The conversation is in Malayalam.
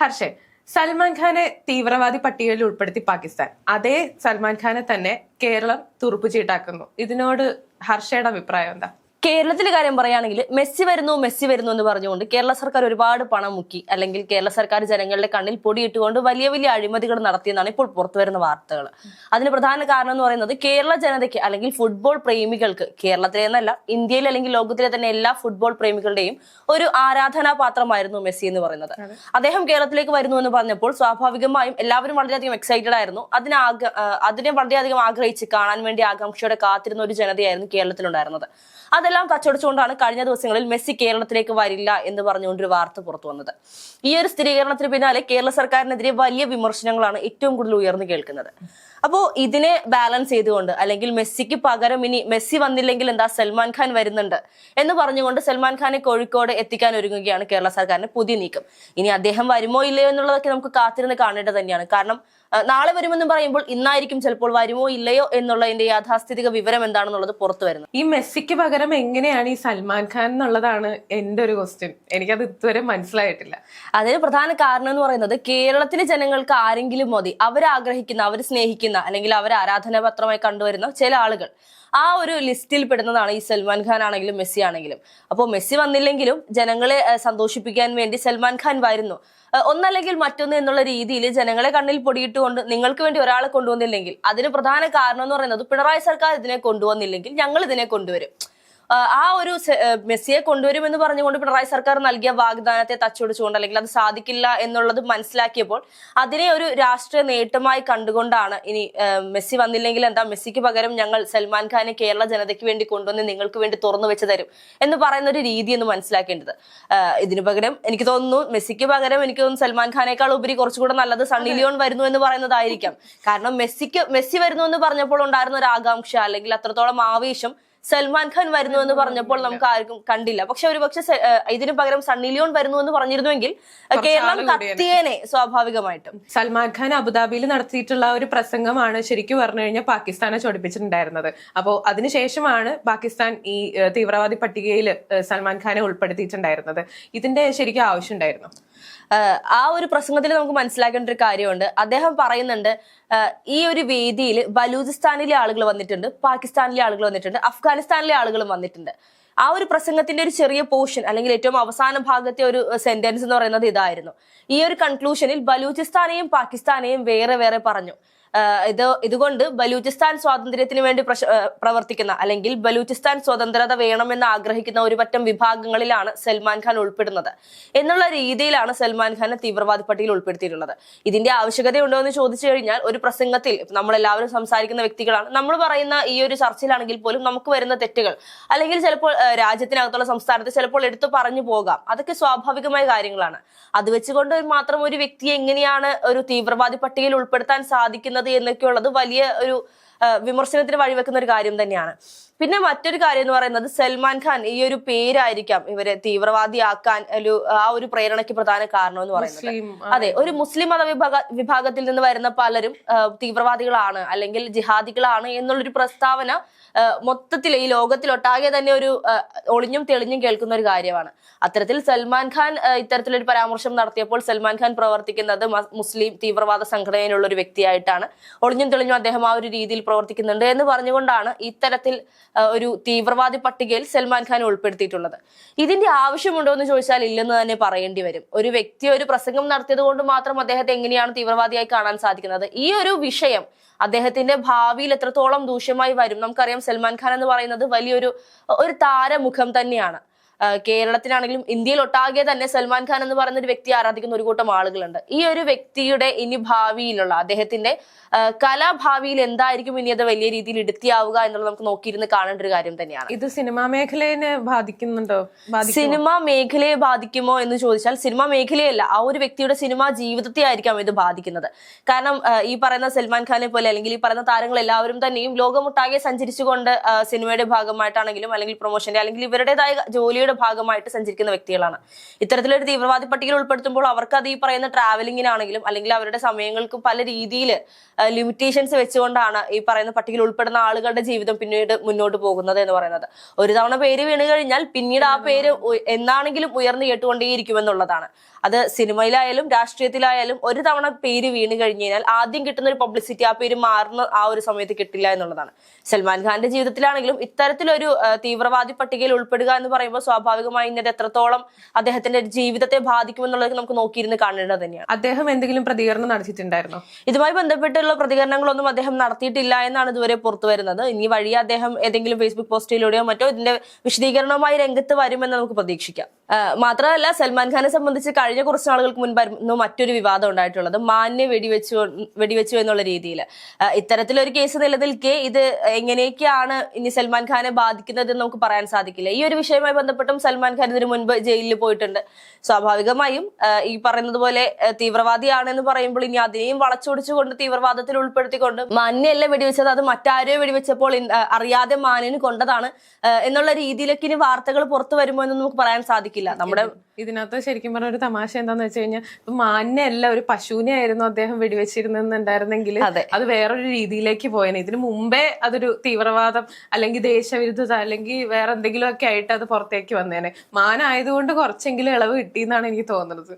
ഹർഷൻ സൽമാൻ ഖാനെ തീവ്രവാദി പട്ടികയിൽ ഉൾപ്പെടുത്തി പാകിസ്ഥാൻ. അതേ സൽമാൻ ഖാനെ തന്നെ കേരളം തുറുപ്പ് ചീട്ടാക്കുന്നു. ഇതിനോട് ഹർഷയുടെ അഭിപ്രായം എന്താ? കേരളത്തിലെ കാര്യം പറയുകയാണെങ്കിൽ മെസ്സി വരുന്നു മെസ്സി വരുന്നു എന്ന് പറഞ്ഞുകൊണ്ട് കേരള സർക്കാർ ഒരുപാട് പണം മുക്കി അല്ലെങ്കിൽ കേരള സർക്കാർ ജനങ്ങളുടെ കണ്ണിൽ പൊടിയിട്ടുകൊണ്ട് വലിയ വലിയ അഴിമതികൾ നടത്തിയെന്നാണ് ഇപ്പോൾ പുറത്തു വരുന്ന വാർത്തകൾ. അതിന് പ്രധാന കാരണം എന്ന് പറയുന്നത് കേരള ജനതയ്ക്ക് അല്ലെങ്കിൽ ഫുട്ബോൾ പ്രേമികൾക്ക് കേരളത്തിലെ എന്നല്ല ഇന്ത്യയിൽ അല്ലെങ്കിൽ ലോകത്തിലെ തന്നെ എല്ലാ ഫുട്ബോൾ പ്രേമികളുടെയും ഒരു ആരാധനാപാത്രമായിരുന്നു മെസ്സി എന്ന് പറയുന്നത്. അദ്ദേഹം കേരളത്തിലേക്ക് വരുന്നു എന്ന് പറഞ്ഞപ്പോൾ സ്വാഭാവികമായും എല്ലാവരും വളരെയധികം എക്സൈറ്റഡ് ആയിരുന്നു. അതിനെ ആഗ്ര- അതിനെ വളരെയധികം ആഗ്രഹിച്ച് കാണാൻ വേണ്ടി ആകാംക്ഷയോടെ കാത്തിരുന്ന ഒരു ജനതയായിരുന്നു കേരളത്തിലുണ്ടായിരുന്നത്. അതെല്ലാം കച്ചവടിച്ചുകൊണ്ടാണ് കഴിഞ്ഞ ദിവസങ്ങളിൽ മെസ്സി കേരളത്തിലേക്ക് വരില്ല എന്ന് പറഞ്ഞുകൊണ്ട് ഒരു വാർത്ത പുറത്തു വന്നത്. ഈ ഒരു സ്ഥിരീകരണത്തിന് പിന്നാലെ കേരള സർക്കാരിനെതിരെ വലിയ വിമർശനങ്ങളാണ് ഏറ്റവും കൂടുതൽ ഉയർന്നു കേൾക്കുന്നത്. അപ്പോ ഇതിനെ ബാലൻസ് ചെയ്തുകൊണ്ട് അല്ലെങ്കിൽ മെസ്സിക്ക് പകരം ഇനി മെസ്സി വന്നില്ലെങ്കിൽ എന്താ സൽമാൻ ഖാൻ വരുന്നുണ്ട് എന്ന് പറഞ്ഞുകൊണ്ട് സൽമാൻ ഖാനെ കോഴിക്കോട് എത്തിക്കാൻ ഒരുങ്ങുകയാണ് കേരള സർക്കാരിന്റെ പുതിയ നീക്കം. ഇനി അദ്ദേഹം വരുമോ ഇല്ലയോ എന്നുള്ളതൊക്കെ നമുക്ക് കാത്തിരുന്ന് കാണേണ്ടത് തന്നെയാണ്. കാരണം നാളെ വരുമെന്ന് പറയുമ്പോൾ ഇന്നായിരിക്കും ചിലപ്പോൾ വരുമോ ഇല്ലയോ എന്നുള്ളതിന്റെ യാഥാസ്ഥിതിക വിവരം എന്താണെന്നുള്ളത് പുറത്തു വരുന്നത്. ഈ മെസ്സിക്ക് പകരം എങ്ങനെയാണ് ഈ സൽമാൻ ഖാൻ എന്നുള്ളതാണ് എന്റെ ഒരു ക്വസ്റ്റ്യൻ എനിക്കത് ഇതുവരെ മനസ്സിലായിട്ടില്ല. അതിന് പ്രധാന കാരണം എന്ന് പറയുന്നത് കേരളത്തിലെ ജനങ്ങൾക്ക് ആരെങ്കിലും മതി അവരാഗ്രഹിക്കുന്ന അവർ സ്നേഹിക്കുന്ന അല്ലെങ്കിൽ അവർ ആരാധനാപത്രമായി കണ്ടുവരുന്ന ചില ആളുകൾ. ആ ഒരു ലിസ്റ്റിൽ പെടുന്നതാണ് ഈ സൽമാൻ ഖാൻ ആണെങ്കിലും മെസ്സി ആണെങ്കിലും. അപ്പോൾ മെസ്സി വന്നില്ലെങ്കിലും ജനങ്ങളെ സന്തോഷിപ്പിക്കാൻ വേണ്ടി സൽമാൻ ഖാൻ വരുന്നു. ഒന്നല്ലെങ്കിൽ മറ്റൊന്ന് എന്നുള്ള രീതിയിൽ ജനങ്ങളെ കണ്ണിൽ പൊടിയിട്ടുകൊണ്ട് നിങ്ങൾക്ക് വേണ്ടി ഒരാളെ കൊണ്ടുവന്നില്ലെങ്കിൽ അതിന് പ്രധാന കാരണം എന്ന് പറയുന്നത് പിണറായി സർക്കാർ ഇതിനെ കൊണ്ടുവന്നില്ലെങ്കിൽ ഞങ്ങൾ ഇതിനെ കൊണ്ടുവരും. ആ ഒരു മെസ്സിയെ കൊണ്ടുവരും മെസ്സിയെ കൊണ്ടുവരുമെന്ന് പറഞ്ഞുകൊണ്ട് പിണറായി സർക്കാർ നൽകിയ വാഗ്ദാനത്തെ തച്ചുപിടിച്ചുകൊണ്ട് അല്ലെങ്കിൽ അത് സാധിക്കില്ല എന്നുള്ളത് മനസ്സിലാക്കിയപ്പോൾ അതിനെ ഒരു രാഷ്ട്രീയ നേട്ടമായി കണ്ടുകൊണ്ടാണ് ഇനി മെസ്സി വന്നില്ലെങ്കിൽ എന്താ മെസ്സിക്ക് പകരം ഞങ്ങൾ സൽമാൻ ഖാനെ കേരള ജനതയ്ക്ക് വേണ്ടി കൊണ്ടുവന്ന് നിങ്ങൾക്ക് വേണ്ടി തുറന്നു വെച്ച് തരും എന്ന് പറയുന്ന ഒരു രീതി എന്ന് മനസ്സിലാക്കേണ്ടത്. ഇതിനു പകരം എനിക്ക് തോന്നുന്നു മെസ്സിക്ക് പകരം എനിക്ക് തോന്നുന്നു സൽമാൻ ഖാനേക്കാൾ ഉപരി കുറച്ചുകൂടെ നല്ലത് സണ്ണി ലിയോൺ വരുന്നു എന്ന് പറയുന്നതായിരിക്കാം. കാരണം മെസ്സിക്ക് മെസ്സി വരുന്നു എന്ന് പറഞ്ഞപ്പോൾ ഉണ്ടായിരുന്ന ഒരു ആകാംക്ഷ അല്ലെങ്കിൽ അത്രത്തോളം ആവേശം സൽമാൻ ഖാൻ വരുന്നു എന്ന് പറഞ്ഞപ്പോൾ നമുക്ക് ആർക്കും കണ്ടില്ല. പക്ഷെ ഒരു പക്ഷെ ഇതിനു പകരം സണ്ണി ലിയോൺ വരുന്നു എന്ന് പറഞ്ഞിരുന്നുവെങ്കിൽ കേരളം കത്തിയേനെ സ്വാഭാവികമായിട്ടും. സൽമാൻ ഖാൻ അബുദാബിയിൽ നടത്തിയിട്ടുള്ള ഒരു പ്രസംഗമാണ് ശരിക്കും പറഞ്ഞു കഴിഞ്ഞാൽ പാകിസ്ഥാനെ ചോടിപ്പിച്ചിട്ടുണ്ടായിരുന്നത്. അപ്പോൾ അതിനുശേഷമാണ് പാകിസ്ഥാൻ ഈ തീവ്രവാദി പട്ടികയിൽ സൽമാൻ ഖാനെ ഉൾപ്പെടുത്തിയിട്ടുണ്ടായിരുന്നത്. ഇതിന്റെ ശരിക്കും ആവശ്യമുണ്ടായിരുന്നു ആ ഒരു പ്രസംഗത്തിൽ നമുക്ക് മനസ്സിലാക്കേണ്ട ഒരു കാര്യമുണ്ട്. അദ്ദേഹം പറയുന്നുണ്ട് ഈ ഒരു വേദിയിൽ ബലൂചിസ്ഥാനിലെ ആളുകൾ വന്നിട്ടുണ്ട് പാകിസ്ഥാനിലെ ആളുകൾ വന്നിട്ടുണ്ട് അഫ്ഗാനിസ്ഥാനിലെ ആളുകളും വന്നിട്ടുണ്ട്. ആ ഒരു പ്രസംഗത്തിന്റെ ഒരു ചെറിയ പോർഷൻ അല്ലെങ്കിൽ ഏറ്റവും അവസാന ഭാഗത്തെ ഒരു സെന്റൻസ് എന്ന് പറയുന്നത് ഇതായിരുന്നു. ഈ ഒരു കൺക്ലൂഷനിൽ ബലൂചിസ്ഥാനെയും പാകിസ്ഥാനെയും വേറെ വേറെ പറഞ്ഞു. ഇത് ഇതുകൊണ്ട് ബലൂചിസ്ഥാൻ സ്വാതന്ത്ര്യത്തിന് വേണ്ടി പ്രവർത്തിക്കുന്ന അല്ലെങ്കിൽ ബലൂചിസ്ഥാൻ സ്വതന്ത്രത വേണമെന്ന് ആഗ്രഹിക്കുന്ന ഒരു പറ്റം വിഭാഗങ്ങളിലാണ് സൽമാൻ ഖാൻ ഉൾപ്പെടുന്നത്. എന്നുള്ള രീതിയിലാണ് സൽമാൻ ഖാനെ തീവ്രവാദി പട്ടികയിൽ ഉൾപ്പെടുത്തിയിട്ടുള്ളത്. ഇതിന്റെ ആവശ്യകതയുണ്ടോ എന്ന് ചോദിച്ചു കഴിഞ്ഞാൽ ഒരു പ്രസംഗത്തിൽ നമ്മൾ എല്ലാവരും സംസാരിക്കുന്ന വ്യക്തികളാണ്. നമ്മൾ പറയുന്ന ഈ ഒരു ചർച്ചയിലാണെങ്കിൽ പോലും നമുക്ക് വരുന്ന തെറ്റുകൾ അല്ലെങ്കിൽ ചിലപ്പോൾ രാജ്യത്തിനകത്തുള്ള സംസ്ഥാനത്ത് ചിലപ്പോൾ എടുത്തു പറഞ്ഞു പോകാം. അതൊക്കെ സ്വാഭാവികമായ കാര്യങ്ങളാണ്. അത് വെച്ചുകൊണ്ട് മാത്രം ഒരു വ്യക്തിയെ എങ്ങനെയാണ് ഒരു തീവ്രവാദി പട്ടികയിൽ ഉൾപ്പെടുത്താൻ സാധിക്കുന്നത് എന്നൊക്കെയുള്ളത് വലിയ ഒരു വിമർശനത്തിന് വഴിവെക്കുന്ന ഒരു കാര്യം തന്നെയാണ്. പിന്നെ മറ്റൊരു കാര്യം എന്ന് പറയുന്നത് സൽമാൻ ഖാൻ ഈ ഒരു പേരായിരിക്കാം ഇവരെ തീവ്രവാദിയാക്കാൻ ഒരു ആ ഒരു പ്രേരണയ്ക്ക് പ്രധാന കാരണം എന്ന് പറയുന്നത്. അതെ ഒരു മുസ്ലിം മത വിഭാഗ വിഭാഗത്തിൽ നിന്ന് വരുന്ന പലരും തീവ്രവാദികളാണ് അല്ലെങ്കിൽ ജിഹാദികളാണ് എന്നുള്ളൊരു പ്രസ്താവന മൊത്തത്തിൽ ഈ ലോകത്തിലൊട്ടാകെ തന്നെ ഒരു ഒളിഞ്ഞും തെളിഞ്ഞും കേൾക്കുന്ന ഒരു കാര്യമാണ്. അത്തരത്തിൽ സൽമാൻ ഖാൻ ഇത്തരത്തിലൊരു പരാമർശം നടത്തിയപ്പോൾ സൽമാൻ ഖാൻ പ്രവർത്തിക്കുന്നത് മുസ്ലിം തീവ്രവാദ സംഘടനയിലുള്ള ഒരു വ്യക്തിയായിട്ടാണ്. ഒളിഞ്ഞും തെളിഞ്ഞും അദ്ദേഹം ആ ഒരു രീതിയിൽ പ്രവർത്തിക്കുന്നുണ്ട് എന്ന് പറഞ്ഞുകൊണ്ടാണ് ഇത്തരത്തിൽ ഒരു തീവ്രവാദി പട്ടികയിൽ സൽമാൻ ഖാൻ ഉൾപ്പെടുത്തിയിട്ടുള്ളത്. ഇതിന്റെ ആവശ്യമുണ്ടോ എന്ന് ചോദിച്ചാൽ ഇല്ലെന്ന് തന്നെ പറയേണ്ടി വരും. ഒരു വ്യക്തി ഒരു പ്രസംഗം നടത്തിയത് കൊണ്ട് മാത്രം അദ്ദേഹത്തെ എങ്ങനെയാണ് തീവ്രവാദിയായി കാണാൻ സാധിക്കുന്നത്? ഈ ഒരു വിഷയം അദ്ദേഹത്തിന്റെ ഭാവിയിൽ എത്രത്തോളം ദൂഷ്യമായി വരും? നമുക്കറിയാം സൽമാൻ ഖാൻ എന്ന് പറയുന്നത് വലിയൊരു ഒരു താരമുഖം തന്നെയാണ്. കേരളത്തിലാണെങ്കിലും ഇന്ത്യയിൽ ഒട്ടാകെ തന്നെ സൽമാൻ ഖാൻ എന്ന് പറയുന്ന ഒരു വ്യക്തി ആരാധിക്കുന്ന ഒരു കൂട്ടം ആളുകളുണ്ട്. ഈ ഒരു വ്യക്തിയുടെ ഇനി ഭാവിയിലുള്ള അദ്ദേഹത്തിന്റെ കലാഭാവിയിൽ എന്തായിരിക്കും ഇനി അത് വലിയ രീതിയിൽ ഇടുത്തിയാവുക എന്നുള്ളത് നമുക്ക് നോക്കിയിരുന്ന് കാണേണ്ട ഒരു കാര്യം തന്നെയാണ്. ഇത് സിനിമാ മേഖലയെ ബാധിക്കുന്നുണ്ടോ? സിനിമാ മേഖലയെ ബാധിക്കുമോ എന്ന് ചോദിച്ചാൽ സിനിമാ മേഖലയല്ല ആ ഒരു വ്യക്തിയുടെ സിനിമാ ജീവിതത്തെ ആയിരിക്കാം ഇത് ബാധിക്കുന്നത്. കാരണം ഈ പറയുന്ന സൽമാൻ ഖാനെ പോലെ അല്ലെങ്കിൽ ഈ പറയുന്ന താരങ്ങൾ എല്ലാവരും തന്നെയും ലോകമൊട്ടാകെ സഞ്ചരിച്ചുകൊണ്ട് സിനിമയുടെ ഭാഗമായിട്ടാണെങ്കിലും അല്ലെങ്കിൽ പ്രൊമോഷന്റെ അല്ലെങ്കിൽ ഇവരുടേതായ ജോലിയുടെ ജനതയുടെ ഭാഗമായിട്ട് സഞ്ചരിക്കുന്ന വ്യക്തികളാണ്. ഇത്തരത്തിലൊരു തീവ്രവാദി പട്ടികയിൽ ഉൾപ്പെടുത്തുമ്പോൾ അവർക്ക് അത് ഈ പറയുന്ന ട്രാവലിങ്ങിനാണെങ്കിലും അല്ലെങ്കിൽ അവരുടെ സമയങ്ങൾക്ക് പല രീതിയിൽ ലിമിറ്റേഷൻസ് വെച്ചുകൊണ്ടാണ് ഈ പറയുന്ന പട്ടികയിൽ ഉൾപ്പെടുന്ന ആളുകളുടെ ജീവിതം പിന്നീട് മുന്നോട്ട് പോകുന്നത് എന്ന് പറയുന്നത്. ഒരു തവണ പേര് വീണ് കഴിഞ്ഞാൽ പിന്നീട് ആ പേര് എന്നാണെങ്കിലും ഉയർന്നു കേട്ടുകൊണ്ടേയിരിക്കുമെന്നുള്ളതാണ്. അത് സിനിമയിലായാലും രാഷ്ട്രീയത്തിലായാലും ഒരു തവണ പേര് വീണ് കഴിഞ്ഞു കഴിഞ്ഞാൽ ആദ്യം കിട്ടുന്ന ഒരു പബ്ലിസിറ്റി ആ പേര് മാറുന്ന ആ ഒരു സമയത്ത് കിട്ടില്ല എന്നുള്ളതാണ്. സൽമാൻ ഖാന്റെ ജീവിതത്തിലാണെങ്കിലും ഇത്തരത്തിലൊരു തീവ്രവാദി പട്ടികയിൽ ഉൾപ്പെടുക എന്ന് പറയുമ്പോൾ സ്വാഭാവികമായും ഇത് എത്രത്തോളം അദ്ദേഹത്തിന്റെ ജീവിതത്തെ ബാധിക്കുമെന്നുള്ളത് നമുക്ക് നോക്കിയിരുന്ന് കാണേണ്ടത് തന്നെയാണ്. അദ്ദേഹം എന്തെങ്കിലും പ്രതികരണം നടത്തിയിട്ടുണ്ടായിരുന്നോ? ഇതുമായി ബന്ധപ്പെട്ടുള്ള പ്രതികരണങ്ങളൊന്നും അദ്ദേഹം നടത്തിയിട്ടില്ല എന്നാണ് ഇതുവരെ പുറത്തു വരുന്നത്. ഇനി വഴി അദ്ദേഹം ഏതെങ്കിലും ഫേസ്ബുക്ക് പോസ്റ്റിലൂടെയോ മറ്റോ ഇതിന്റെ വിശദീകരണവുമായി രംഗത്ത് വരുമെന്ന് നമുക്ക് പ്രതീക്ഷിക്കാം. മാത്രമല്ല സൽമാൻ ഖാനെ സംബന്ധിച്ച് കഴിഞ്ഞ കുറച്ച് നാളുകൾക്ക് മുൻപായിരുന്നു മറ്റൊരു വിവാദം ഉണ്ടായിട്ടുള്ളത്. മാന്യ വെടിവെച്ചു വെടിവെച്ചു എന്നുള്ള രീതിയിൽ ഇത്തരത്തിലൊരു കേസ് നിലനിൽക്കെ ഇത് എങ്ങനെയൊക്കെയാണ് ഇനി സൽമാൻ ഖാനെ ബാധിക്കുന്നത് എന്ന് നമുക്ക് പറയാൻ സാധിക്കില്ല. ഈ ഒരു വിഷയവുമായി ബന്ധപ്പെട്ടും സൽമാൻ ഖാൻ ഇതിനു മുൻപ് ജയിലിൽ പോയിട്ടുണ്ട്. സ്വാഭാവികമായും ഈ പറയുന്നത് പോലെ തീവ്രവാദിയാണെന്ന് പറയുമ്പോൾ ഇനി അതിനെയും വളച്ചൊടിച്ചുകൊണ്ട് തീവ്രവാദത്തിൽ ഉൾപ്പെടുത്തിക്കൊണ്ട് മാന്യല്ല വെടിവെച്ചത് അത് മറ്റാരോ വെടിവെച്ചപ്പോൾ അറിയാതെ മാനിന് കൊണ്ടതാണ്. എന്നുള്ള രീതിയിലേക്ക് ഇനി വാർത്തകൾ പുറത്തു വരുമോ എന്ന് നമുക്ക് പറയാൻ സാധിക്കില്ല നമ്മുടെ ഇതിനകത്ത് ശരിക്കും പറഞ്ഞ ഒരു തമാശ എന്താന്ന് വെച്ച് കഴിഞ്ഞാൽ ഇപ്പൊ മാന്യല്ല ഒരു പശുവിനെ ആയിരുന്നു അദ്ദേഹം വെടിവെച്ചിരുന്നെന്നുണ്ടായിരുന്നെങ്കിൽ അതെ. വേറൊരു രീതിയിലേക്ക് പോയേനെ. ഇതിനു മുമ്പേ അതൊരു തീവ്രവാദം അല്ലെങ്കിൽ ദേശവിരുദ്ധത അല്ലെങ്കിൽ വേറെ എന്തെങ്കിലും ഒക്കെ ആയിട്ട് അത് പുറത്തേക്ക് വന്നേനെ. മാനായതുകൊണ്ട് കുറച്ചെങ്കിലും ഇളവ് കിട്ടി എന്നാണ് എനിക്ക് തോന്നുന്നത്.